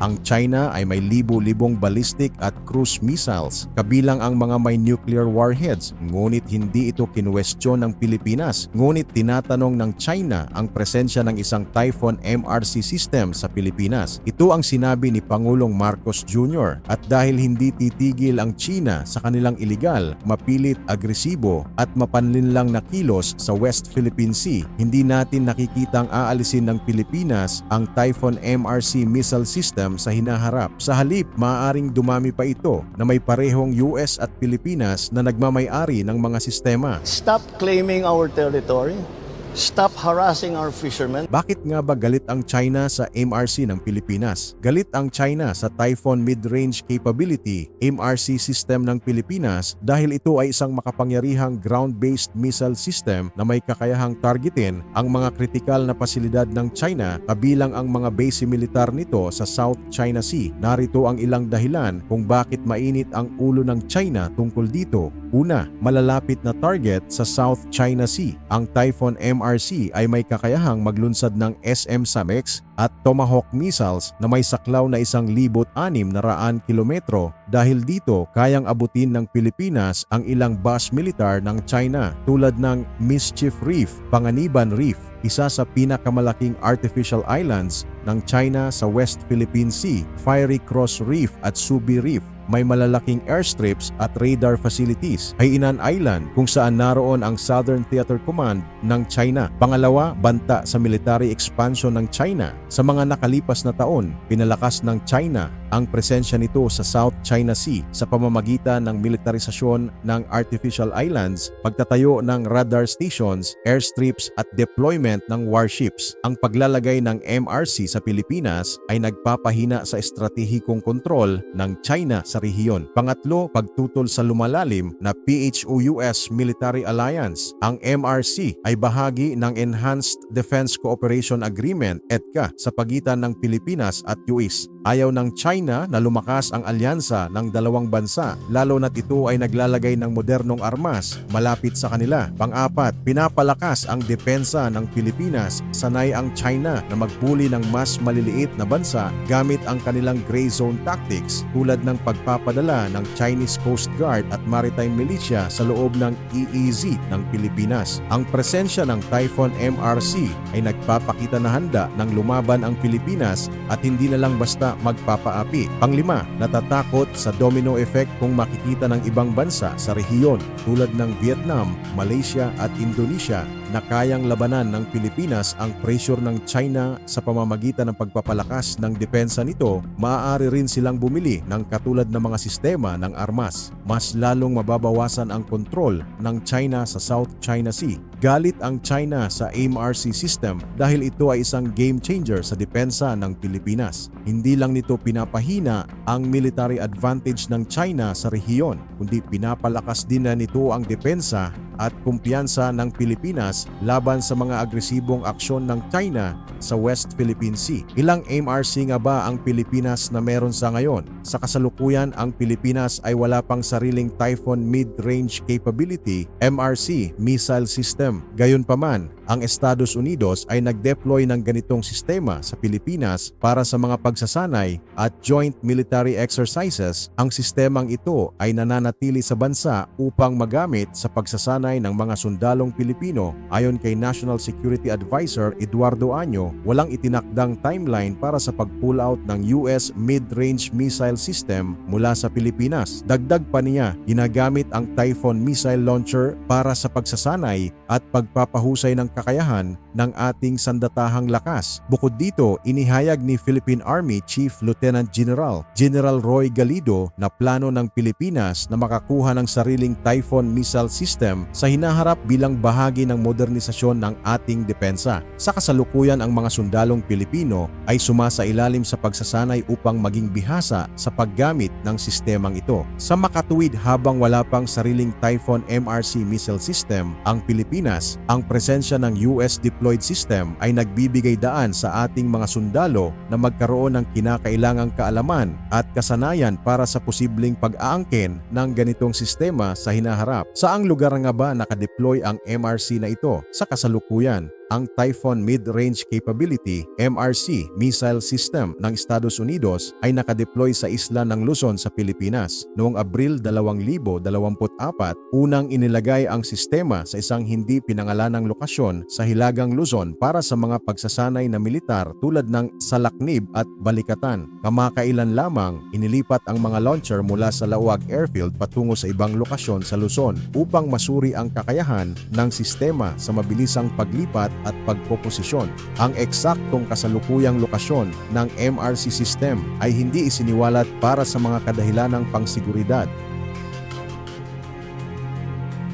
Ang China ay may libo-libong ballistic at cruise missiles, kabilang ang mga may nuclear warheads, ngunit hindi ito kinwestiyon ng Pilipinas. Ngunit tinatanong ng China ang presensya ng isang Typhoon MRC system sa Pilipinas. Ito ang sinabi ni Pangulong Marcos Jr. At dahil hindi titigil ang China sa kanilang iligal, mapilit, agresibo at mapanlinlang na kilos sa West Philippine Sea, hindi natin nakikitang aalisin ng Pilipinas ang Typhoon MRC missile system sa hinaharap. Sa halip, maaaring dumami pa ito na may parehong US at Pilipinas na nagmamay-ari ng mga sistema. Stop claiming our territory. Stop harassing our fishermen. Bakit nga ba galit ang China sa MRC ng Pilipinas? Galit ang China sa Typhoon Mid-Range Capability MRC system ng Pilipinas dahil ito ay isang makapangyarihang ground-based missile system na may kakayahang targetin ang mga kritikal na pasilidad ng China kabilang ang mga base militar nito sa South China Sea. Narito ang ilang dahilan kung bakit mainit ang ulo ng China tungkol dito. Una, malalapit na target sa South China Sea. Ang Typhoon MRC ay may kakayahang maglunsad ng SM SAMX at Tomahawk missiles na may saklaw na isang libot anim na raan kilometro dahil dito kayang abutin ng Pilipinas ang ilang base militar ng China tulad ng Mischief Reef, Panganiban Reef, isa sa pinakamalaking artificial islands ng China sa West Philippine Sea, Fiery Cross Reef at Subi Reef may malalaking airstrips at radar facilities. Hainan Island kung saan naroon ang Southern Theater Command ng China. Pangalawa, banta sa military expansion ng China. Sa mga nakalipas na taon, pinalakas ng China ang presensya nito sa South China Sea sa pamamagitan ng militarisasyon ng artificial islands, pagtatayo ng radar stations, airstrips at deployment ng warships. Ang paglalagay ng MRC sa Pilipinas ay nagpapahina sa estratehikong kontrol ng China sa rehiyon. Pangatlo, pagtutol sa lumalalim na PHO-US Military Alliance. Ang MRC ay bahagi ng Enhanced Defense Cooperation Agreement EDCA sa pagitan ng Pilipinas at US. Ayaw ng China na lumakas ang alyansa ng dalawang bansa lalo na't ito ay naglalagay ng modernong armas malapit sa kanila. Pang-apat, pinapalakas ang depensa ng Pilipinas. Sanay ang China na magbuli ng mas maliliit na bansa gamit ang kanilang gray zone tactics tulad ng pagpapadala ng Chinese Coast Guard at Maritime Militia sa loob ng EEZ ng Pilipinas. Ang presensya ng Typhoon MRC ay nagpapakita na handa ng lumaban ang Pilipinas at hindi na lang basta magpapaapi. Panglima, natatakot sa domino effect kung makikita ng ibang bansa sa rehiyon tulad ng Vietnam, Malaysia at Indonesia na kayang labanan ng Pilipinas ang pressure ng China sa pamamagitan ng pagpapalakas ng depensa nito, maaari rin silang bumili ng katulad ng mga sistema ng armas. Mas lalong mababawasan ang kontrol ng China sa South China Sea. Galit ang China sa MRC system dahil ito ay isang game changer sa depensa ng Pilipinas. Hindi lang nito pinapahina ang military advantage ng China sa rehiyon, kundi pinapalakas din na nito ang depensa at kumpiyansa ng Pilipinas laban sa mga agresibong aksyon ng China sa West Philippine Sea. Ilang MRC nga ba ang Pilipinas na meron sa ngayon? Sa kasalukuyan, ang Pilipinas ay wala pang sariling Typhoon Mid-Range Capability MRC missile system. Gayunpaman, ang Estados Unidos ay nag-deploy ng ganitong sistema sa Pilipinas para sa mga pagsasanay at joint military exercises. Ang sistemang ito ay nananatili sa bansa upang magamit sa pagsasanay ng mga sundalong Pilipino. Ayon kay National Security Advisor Eduardo Año, walang itinakdang timeline para sa pag-pull out ng US Mid-Range Missile System mula sa Pilipinas. Dagdag pa niya, ginagamit ang Typhoon Missile Launcher para sa pagsasanay at pagpapahusay ng kakayahan ng ating sandatahang lakas. Bukod dito, inihayag ni Philippine Army Chief Lieutenant General General Roy Galido na plano ng Pilipinas na makakuha ng sariling Typhoon missile system sa hinaharap bilang bahagi ng modernisasyon ng ating depensa. Sa kasalukuyan ang mga sundalong Pilipino ay sumasa ilalim sa pagsasanay upang maging bihasa sa paggamit ng sistemang ito. Sa makatuwid habang wala pang sariling Typhoon MRC missile system ang Pilipinas, ang presensya ng ng US deployed system ay nagbibigay daan sa ating mga sundalo na magkaroon ng kinakailangang kaalaman at kasanayan para sa posibleng pag-aangkin ng ganitong sistema sa hinaharap. Saang lugar nga ba nakadeploy ang MRC na ito sa kasalukuyan? Ang Typhoon Mid-Range Capability MRC missile system ng Estados Unidos ay nakadeploy sa isla ng Luzon sa Pilipinas. Noong Abril 2024, unang inilagay ang sistema sa isang hindi pinangalanang lokasyon sa Hilagang Luzon para sa mga pagsasanay na militar tulad ng Salaknib at Balikatan. Kamakailan lamang inilipat ang mga launcher mula sa Lawag Airfield patungo sa ibang lokasyon sa Luzon upang masuri ang kakayahan ng sistema sa mabilisang paglipat at pagpoposisyon. Ang eksaktong kasalukuyang lokasyon ng MRC system ay hindi isiniwalat para sa mga kadahilanang pangsiguridad.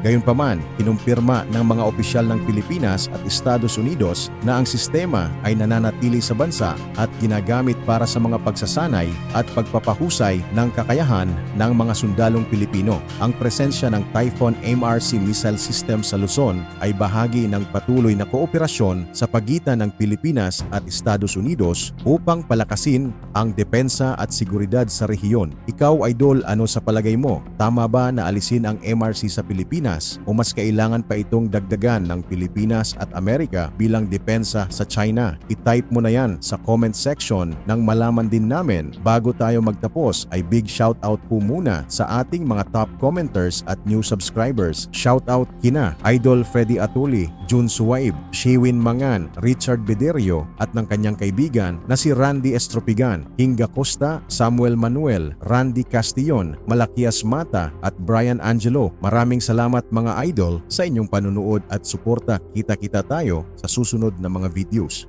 Gayunpaman, kinumpirma ng mga opisyal ng Pilipinas at Estados Unidos na ang sistema ay nananatili sa bansa at ginagamit para sa mga pagsasanay at pagpapahusay ng kakayahan ng mga sundalong Pilipino. Ang presensya ng Typhoon MRC missile system sa Luzon ay bahagi ng patuloy na kooperasyon sa pagitan ng Pilipinas at Estados Unidos upang palakasin ang depensa at seguridad sa rehiyon. Ikaw, Idol, ano sa palagay mo? Tama ba na alisin ang MRC sa Pilipinas o mas kailangan pa itong dagdagan ng Pilipinas at Amerika bilang depensa sa China? I-type mo na yan sa comment section nang malaman din namin. Bago tayo magtapos ay big shoutout po muna sa ating mga top commenters at new subscribers. Shoutout kina Idol Freddy Atuli, Jun Suwaib, Shewin Mangan, Richard Bederio at ng kanyang kaibigan na si Randy Estropigan, Hinga Costa, Samuel Manuel, Randy Castillon, Malakias Mata at Brian Angelo. Maraming salamat mga idol sa inyong panunood at suporta. Kita-kita tayo sa susunod na mga videos.